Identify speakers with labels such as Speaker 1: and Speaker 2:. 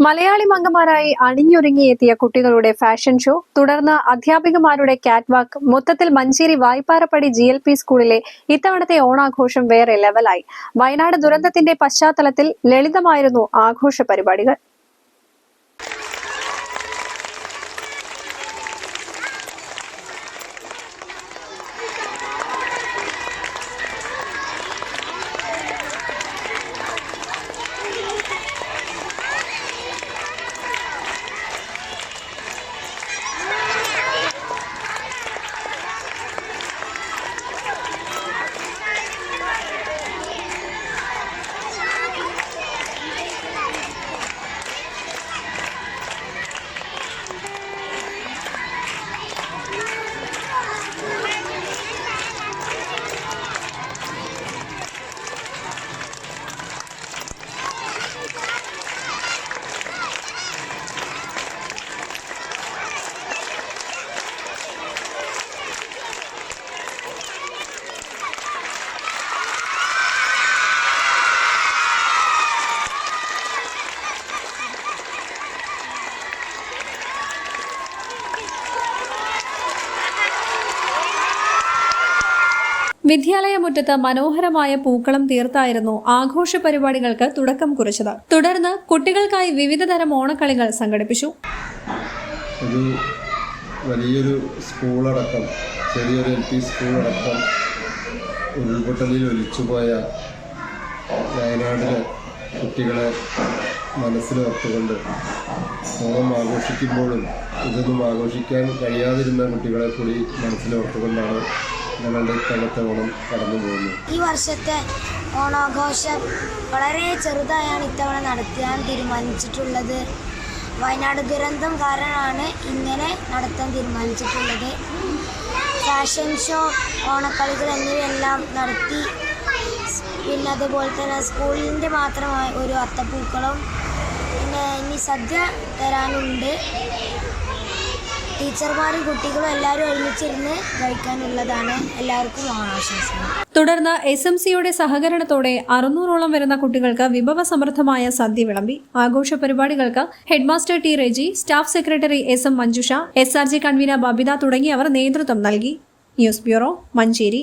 Speaker 1: മലയാളി മംഗമാരായി അണിഞ്ഞൊരുങ്ങിയെത്തിയ കുട്ടികളുടെ fashion show തുടർന്ന് അധ്യാപികമാരുടെ കാറ്റ്വാക്ക് മൊത്തത്തിൽ Manjeri Vaipparappadi G L P സ്കൂളിലെ ഇത്തവണത്തെ ഓണാഘോഷം വേറെ ലെവലായി വയനാട് ദുരന്തത്തിന്റെ പശ്ചാത്തലത്തിൽ ലളിതമായിരുന്നു ആഘോഷ പരിപാടികൾ. വിദ്യാലയമുറ്റത്ത് മനോഹരമായ പൂക്കളം തീർത്തായിരുന്നു ആഘോഷ പരിപാടികൾക്ക് തുടക്കം കുറിച്ചത്. തുടർന്ന് കുട്ടികൾക്കായി വിവിധതരം ഓണക്കളികൾ സംഘടിപ്പിച്ചു.
Speaker 2: ഒരു വലിയൊരു സ്കൂളടക്കം ചെറിയൊരു എൽ പി സ്കൂളടക്കം ഉരുൾപൊട്ടലിൽ ഒലിച്ചുപോയ വയനാടിലെ കുട്ടികളെ മനസ്സിലോർത്തുകൊണ്ട് ഓണം ആഘോഷിക്കുമ്പോഴും ഇതൊന്നും ആഘോഷിക്കാൻ കഴിയാതിരുന്ന കുട്ടികളെ കൂടി മനസ്സിലോർത്തുകൊണ്ടാണ് ഞങ്ങളുടെ ഇത്തവണത്തെ ഓണം കടന്നു പോകുന്നു.
Speaker 3: ഈ വർഷത്തെ ഓണാഘോഷം വളരെ ചെറുതായാണ് ഇത്തവണ നടത്താൻ തീരുമാനിച്ചിട്ടുള്ളത്. വയനാട് ദുരന്തം കാരണമാണ് ഇങ്ങനെ നടത്താൻ തീരുമാനിച്ചിട്ടുള്ളത്. ഫാഷൻ ഷോ ഓണക്കളികൾ എന്നിവയെല്ലാം നടത്തി. പിന്നെ അതുപോലെ തന്നെ സ്കൂളിന്റെ മാത്രമായ ഒരു അത്തപ്പൂക്കളം. പിന്നെ ഇനി സദ്യ തരാനുണ്ട്. ടീച്ചർമാരും കുട്ടികളും എല്ലാവരും ഒരുമിച്ചിരുന്ന് കഴിക്കാനുള്ളതാണ് എല്ലാവർക്കും ഓണാശംസകൾ
Speaker 1: തുടർന്ന് എസ് എം സിയുടെ സഹകരണത്തോടെ അറുന്നൂറോളം വരുന്ന കുട്ടികൾക്ക് വിഭവസമൃദ്ധമായ സദ്യ വിളമ്പി. ആഘോഷ പരിപാടികൾക്ക് headmaster T Reji staff secretary S M Manjusha S R G convener Babitha തുടങ്ങിയവർ നേതൃത്വം നൽകി. News bureau Manjeri.